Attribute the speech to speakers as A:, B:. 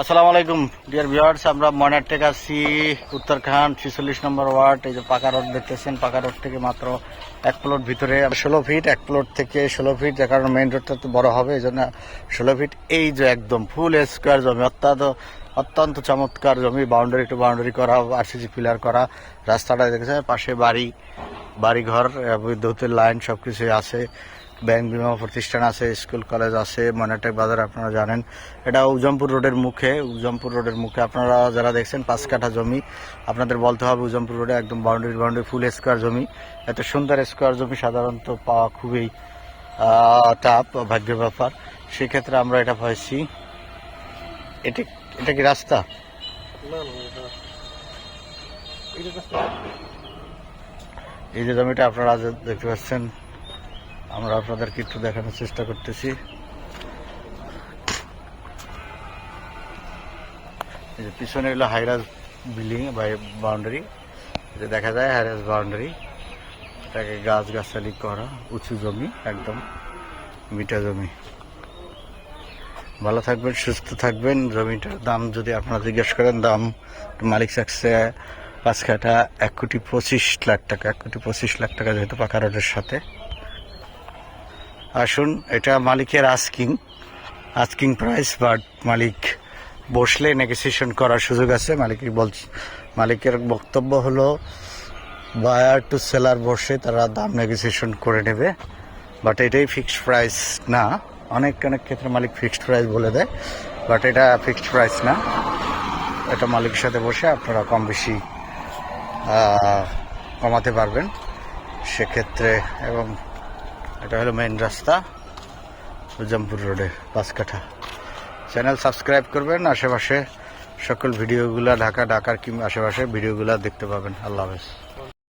A: আসসালামু আলাইকুম dear viewers আমরা ময়নার থেকে আসছি উত্তরখান্ড ছিচল্লিশ নম্বর ওয়ার্ড, এই যে পাকা রোড দেখতেছেন, পাকা রোড থেকে মাত্র এক প্লট ভিতরে ষোলো ফিট এক প্লট থেকে ষোলো ফিট যার কারণে মেইন রোডটা তো বড় হবে, এই জন্য ষোলো ফিট এই যে একদম ফুল স্কোয়ার জমি, অত্যন্ত অত্যন্ত চমৎকার জমি বাউন্ডারি টু বাউন্ডারি করা আরসিসি পিলার করা রাস্তাটা দেখেছেন, পাশে বাড়ি, বাড়িঘর বিদ্যুতের লাইন সব কিছুই আছে ব্যাংক বিমা প্রতিষ্ঠান আছে স্কুল কলেজ আছে মনেটেক বাজার আপনারা জানেন। এটা উজমপুর রোডের মুখে, উজমপুর রোডের মুখে আপনারা যারা দেখছেন, পাঁচ কাঠা জমি, আপনাদের বলতে হবে উজমপুর রোডে একদম বাউন্ডারি বাউন্ডারি ফুল স্কোয়ার জমি। এত সুন্দর স্কোয়ার জমি, সাধারণত পাওয়া খুবই টাফ ভাগ্যের ব্যাপার। সেক্ষেত্রে আমরা এটা পাইছি, এটা এটা কি রাস্তা? এই যে জমিটা আপনারা আজ দেখতে পাচ্ছেন আমরা আপনাদেরকে একটু দেখানোর চেষ্টা করতেছি। এই যে পিছনে হলো হাইরাজ বিল্ডিং বা বাউন্ডারি যে দেখা যায় হাইরাজ বাউন্ডারি এটাকে গাছ গাছালি করা উঁচু জমি একদম মিঠা জমি। ভালো থাকবেন, সুস্থ থাকবেন। জমিটার দাম যদি আপনারা জিজ্ঞেস করেন, দাম মালিক চাচ্ছে পাঁচ কাঠা এক কোটি পঁচিশ লাখ টাকা, এক কোটি পঁচিশ লাখ টাকা যেহেতু পাকা রোডের সাথে। আসুন, এটা মালিকের আস্কিং আস্কিং প্রাইস বাট মালিক বসলে নেগোসিয়েশন করার সুযোগ আছে। মালিক বল, মালিকের বক্তব্য হলো বায়ার টু সেলার বসে তারা দাম নেগোসিয়েশন করে নেবে। বাট এটাই ফিক্সড প্রাইস না। অনেক অনেক ক্ষেত্রে মালিক ফিক্সড প্রাইস বলে দেয় বাট এটা ফিক্সড প্রাইস না। এটা মালিকের সাথে বসে আপনারা কম বেশি কমাতে পারবেন। সেক্ষেত্রে এবং এটা হলো মেইন রাস্তা উজামপুর রোডে বাসকাঠা চ্যানেল সাবস্ক্রাইব করবেন, আশেপাশে সকল ভিডিওগুলা ঢাকা, ঢাকার কিংবা আশেপাশে ভিডিওগুলা দেখতে পাবেন। আল্লাহ হাফেজ।